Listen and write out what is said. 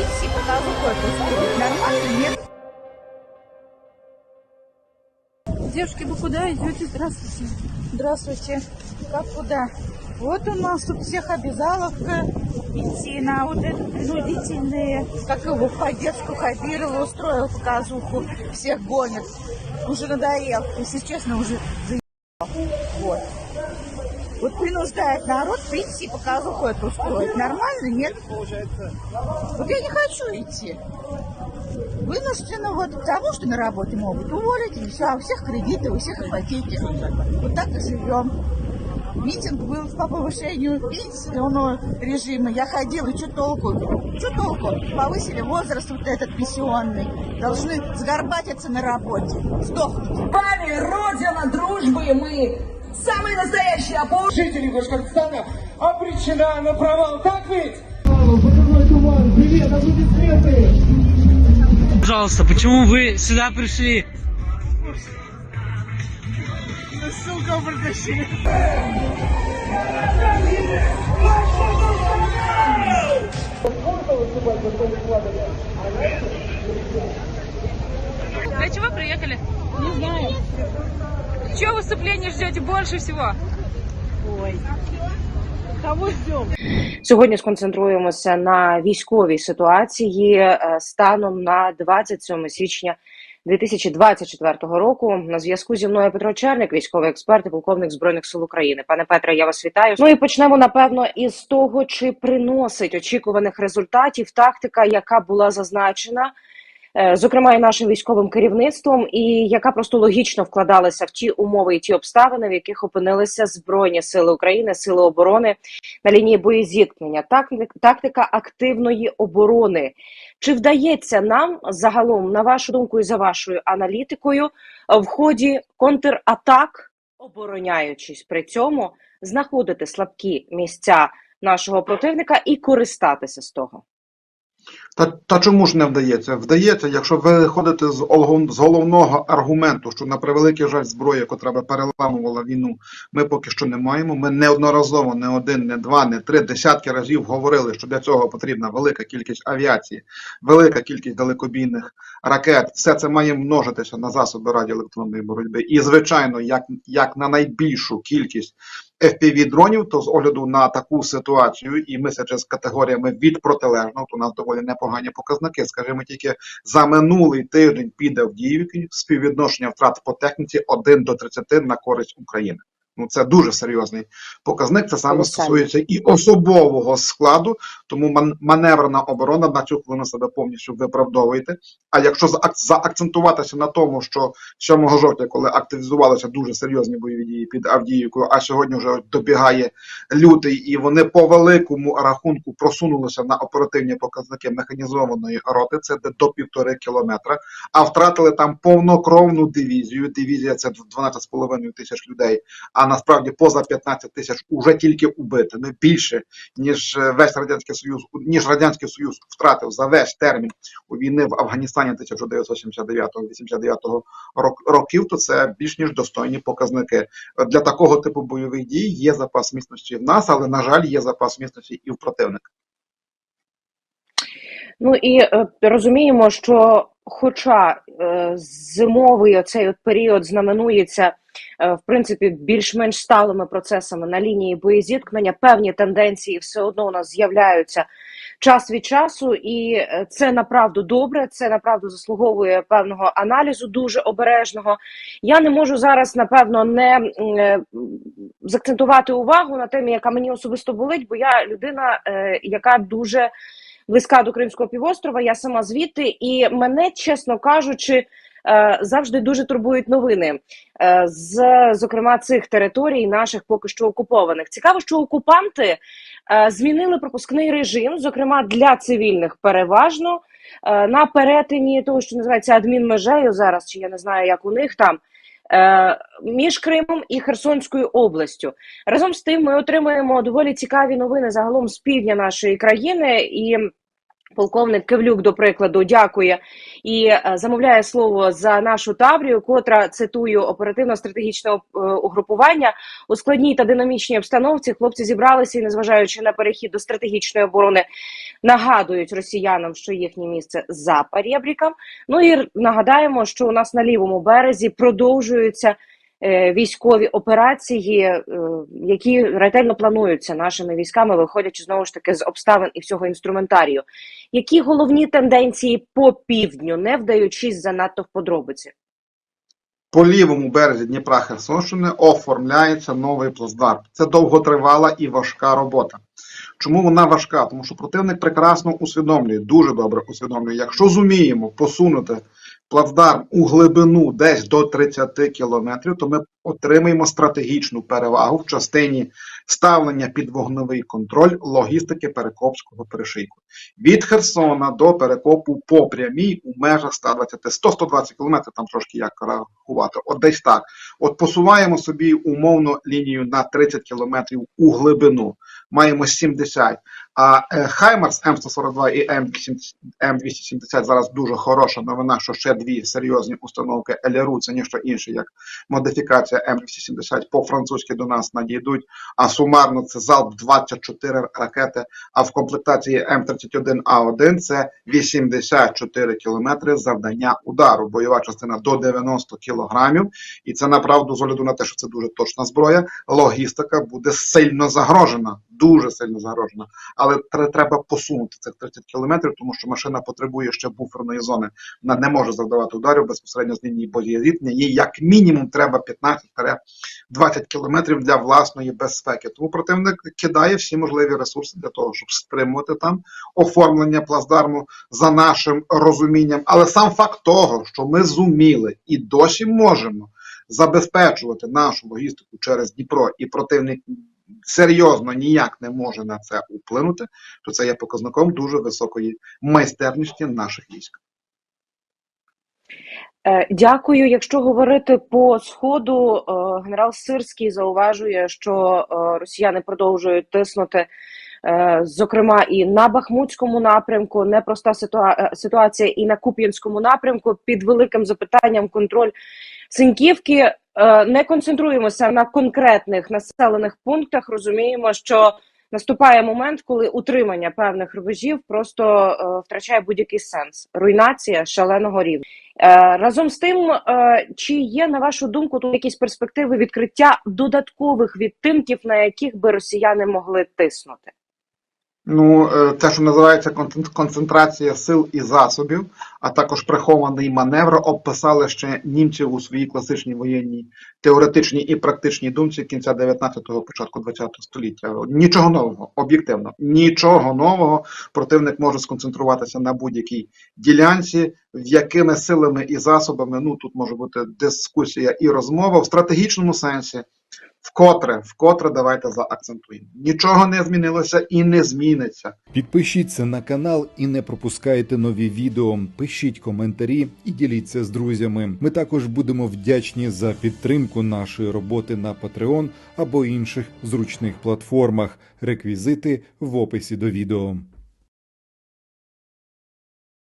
выйти и показывать, устроить нормально, нет? Девушки, вы куда идете? Здравствуйте. Здравствуйте. Как куда? Вот у нас тут всех обязаловка идти на вот этот принудительные, как его, поддержку Хабирова устроил показуху, всех гонят. Уже надоел, если честно, уже заебал. Вот. Вот принуждает народ прийти показуху эту устроить. Нормально, нет? Вот я не хочу идти. Вынуждены вот потому, что на работе могут уволить, и все, а у всех кредиты, у всех ипотеки. Вот так и живем. Митинг был по повышению пенсионного режима. Я ходила, и что толку? Что толку? Повысили возраст вот этот пенсионный. Должны сгорбатиться на работе, сдохнуть. вами Родина дружбы, мы самые настоящие опоры. Жители Башкортостана обречена на провал. Так ведь? Пожалуйста, почему вы сюда пришли? Для чего приехали? Не знаю. Чего выступление ждете больше всего? Сьогодні сконцентруємося на військовій ситуації е, станом на 27 січня 2024 року. На зв'язку зі мною Петро Черник, військовий експерт і полковник збройних сил України. Пане Петре, я вас вітаю. Ну і почнемо напевно із того, чи приносить очікуваних результатів тактика, яка була зазначена. Е, Зокрема, і нашим військовим керівництвом, і яка просто логічно вкладалася в ті умови і ті обставини, в яких опинилися збройні сили України, сили оборони на лінії боєзіткнення, тактик- тактика активної оборони. Чи вдається нам загалом, на вашу думку і за вашою аналітикою, в ході контратак, обороняючись при цьому, знаходити слабкі місця нашого противника і користатися з того? Та, та чому ж не вдається? Вдається, якщо ви виходите з, з головного аргументу, що на превеликий жаль зброя, котра би переламувала війну, ми поки що не маємо. Ми неодноразово, не один, не два, не три, десятки разів говорили, що для цього потрібна велика кількість авіації, велика кількість далекобійних ракет. Все це має множитися на засоби радіоелектронної боротьби. І, звичайно, як, як на найбільшу кількість FPV-дронів, то з огляду на таку ситуацію і мислячи з категоріями від протилежного, то у нас доволі непогані показники. Скажімо, тільки за минулий тиждень під Авдіївки співвідношення втрат по техніці 1 до 30 на користь України. Ну це дуже серйозний показник. Це саме стосується і особового складу, тому ман- маневрна оборона на цю хвилину себе повністю виправдовуєте. А якщо заакцентуватися на тому, що 7 жовтня, коли активізувалися дуже серйозні бойові дії під Авдіївкою, а сьогодні вже добігає лютий, і вони по великому рахунку просунулися на оперативні показники механізованої роти, це де до півтори кілометра, а втратили там повнокровну дивізію. Дивізія це 12,5 тисяч людей, а насправді поза 15 тисяч уже тільки убитими більше ніж е, весь радянський союз, ніж радянський союз втратив за весь термін у війни в Афганістані 1979-89 років. То це більш ніж достойні показники для такого типу бойових дій. Є запас міцності в нас, але на жаль, є запас міцності і в противника. Ну і е, розуміємо, що, хоча е, зимовий оцей от період знаменується в принципі більш-менш сталими процесами на лінії боєзіткнення, певні тенденції все одно у нас з'являються час від часу, і е, це направду добре. Це направду заслуговує певного аналізу, дуже обережного. Я не можу зараз, напевно, не е, закцентувати увагу на темі, яка мені особисто болить, бо я людина, е, яка дуже близька до Кримського півострова. Я сама звідти, і мене, чесно кажучи, е, завжди дуже турбують новини е, з зокрема цих територій, наших поки що окупованих. Цікаво, що окупанти е, змінили пропускний режим, зокрема для цивільних, переважно е, на перетині того, що називається адмінмежею зараз, чи я не знаю, як у них там. е, Між Кримом і Херсонською областю разом з тим ми отримуємо доволі цікаві новини загалом з півдня нашої країни, і Полковник Кивлюк, до прикладу, дякує і е, замовляє слово за нашу Таврію, котра цитую оперативно-стратегічне е, угрупування у складній та динамічній обстановці. Хлопці зібралися і, незважаючи на перехід до стратегічної оборони, нагадують росіянам, що їхнє місце за перебріком. Ну і нагадаємо, що у нас на лівому березі продовжуються військові операції, е, які ретельно плануються нашими військами, виходячи знову ж таки з обставин і всього інструментарію. Які головні тенденції по півдню, не вдаючись занадто в подробиці? По лівому березі Дніпра Херсонщини оформляється новий плацдарм. Це довготривала і важка робота. Чому вона важка? Тому що противник прекрасно усвідомлює, дуже добре усвідомлює. Якщо зуміємо посунути плацдарм у глибину десь до 30 кілометрів, то ми отримаємо стратегічну перевагу в частині ставлення під вогневий контроль логістики Перекопського перешийку. Від Херсона до Перекопу по прямій у межах 120, 100-120 кілометрів, там трошки як рахувати, от десь так. От посуваємо собі умовно лінію на 30 кілометрів у глибину. Маємо 70. А е, Хаймарс М142 і М270 зараз дуже хороша новина, що ще дві серйозні установки ЛРУ, це ніщо інше, як модифікація М270 по-французьки до нас надійдуть, а сумарно це залп 24 ракети, а в комплектації М31А1 це 84 кілометри завдання удару, бойова частина до 90 кілограмів, і це направду з огляду на те, що це дуже точна зброя, логістика буде сильно загрожена, дуже сильно загрожена. Але тре- треба посунути цих 30 кілометрів, тому що машина потребує ще буферної зони. Вона не може завдавати ударів безпосередньо з лінії боєзіткнення. Їй як мінімум треба 15-20 кілометрів для власної безпеки. Тому противник кидає всі можливі ресурси для того, щоб стримувати там оформлення плацдарму за нашим розумінням. Але сам факт того, що ми зуміли і досі можемо забезпечувати нашу логістику через Дніпро, і противник серйозно ніяк не може на це вплинути, то це є показником дуже високої майстерності наших військ. Е, Дякую. Якщо говорити по сходу, е, генерал Сирський зауважує, що е, росіяни продовжують тиснути, зокрема, і на Бахмутському напрямку. Непроста е, ситуація і на Куп'янському напрямку під великим запитанням контроль Синьківки. Е, Не концентруємося на конкретних населених пунктах. Розуміємо, що наступає момент, коли утримання певних рубежів просто е, втрачає будь-який сенс. Руйнація шаленого рівня. Е, Разом з тим, е, чи є на вашу думку тут якісь перспективи відкриття додаткових відтинків, на яких би росіяни могли тиснути? Ну, е, те, що називається концен- концентрація сил і засобів, а також прихований маневр, описали ще німці у своїй класичній воєнній теоретичній і практичній думці кінця 19-го, початку 20-го століття. Нічого нового, об'єктивно, нічого нового. Противник може сконцентруватися на будь-якій ділянці, в якими силами і засобами. Ну тут може бути дискусія і розмова в стратегічному сенсі. Вкотре, вкотре давайте заакцентуємо. Нічого не змінилося і не зміниться. Підпишіться на канал і не пропускайте нові відео. Пишіть коментарі і діліться з друзями. Ми також будемо вдячні за підтримку нашої роботи на Patreon або інших зручних платформах. Реквізити в описі до відео.